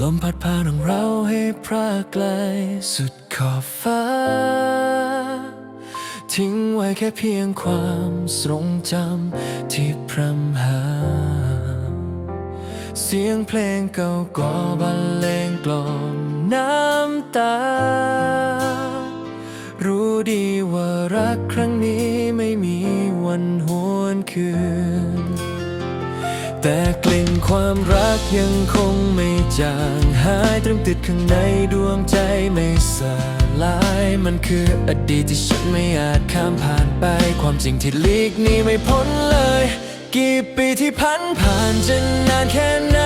ลมพรากไกลสุดขอบฟ้า ทิ้งไว้แค่เพียงความทรงจำที่พรำหา เสียงเพลงเก่าก็บรรเลงกล่อมน้ำตา รู้ดีว่ารักครั้งนี้ไม่มีวันหวนคืน แต่กลิ่นความรักยังคงไม่ จางหายตรึงติดข้างในดวงใจไม่สลาย มันคืออดีตที่ฉันไม่อาจข้ามผ่านไป ความจริงที่หลีกนี้ไม่พ้นเลย กี่ปีที่ผ่านผ่านจะนานแค่ไหน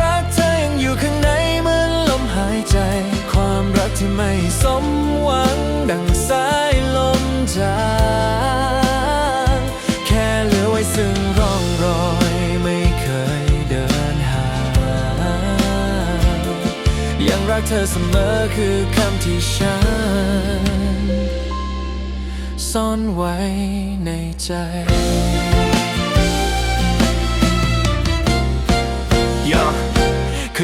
รักเธอยังอยู่ข้างในเหมือนลมหายใจ ความรักที่ไม่สมหวัง ยังรักเธอเสมอคือคำที่ฉัน ซ่อนไว้ในใจ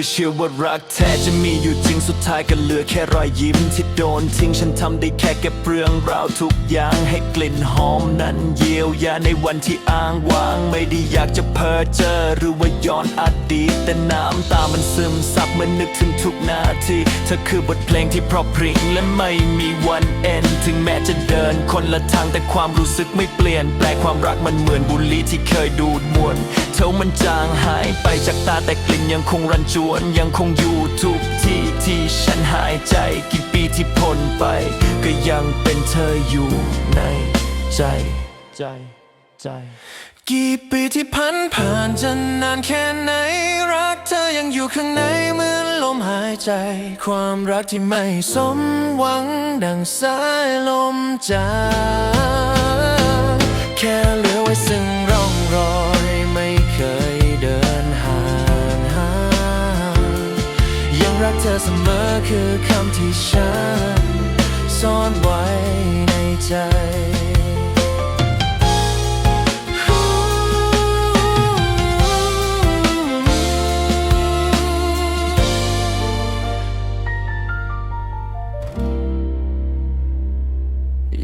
ยเชื่อว่ารักแท้จะมีอยู่จริงสุดท้ายก็เหลือแค่รอยยิ้มที่โดนทิ้งฉันทำได้แค่เก็บเรื่องราวทุกอย่างให้กลิ่นหอมนั้นเยียวยาในวันที่อ้างว้าง ไม่ได้อยากจะเพ้อเจอหรือว่าย้อนอดีตแต่น้ำตามันซึมซับเมื่อนึกถึงทุกนาทีเธอคือบทเพลงที่เพราะพริ้งและไม่มีวันเอ็นถึงแม้จะเดินคนละทางแต่ความรู้สึกไม่เปลี่ยนแปลความรักมันเหมือนบุหรี่ที่เคยดูดมวนเท่ามันจางหายไปจากตาแต่กลิ่นยังคงรันจูวนยังคงอยู่ทุกที่ที่ฉันหายใจกี่ปีที่พ้นไป ก็ยังเป็นเธออยู่ในใจใจใจกี่ปีที่พันผ่านจะนานแค่ไหน รักเธอยังอยู่ข้างในเหมือนลมหายใจ ความรักที่ไม่สมหวังดังสายลมจางแค่ มอคือคำที่ฉันซ่อนไว้ในใจ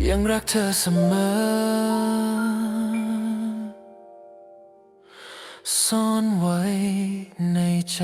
ยังรักเธอเสมอ ซ่อนไว้ในใจ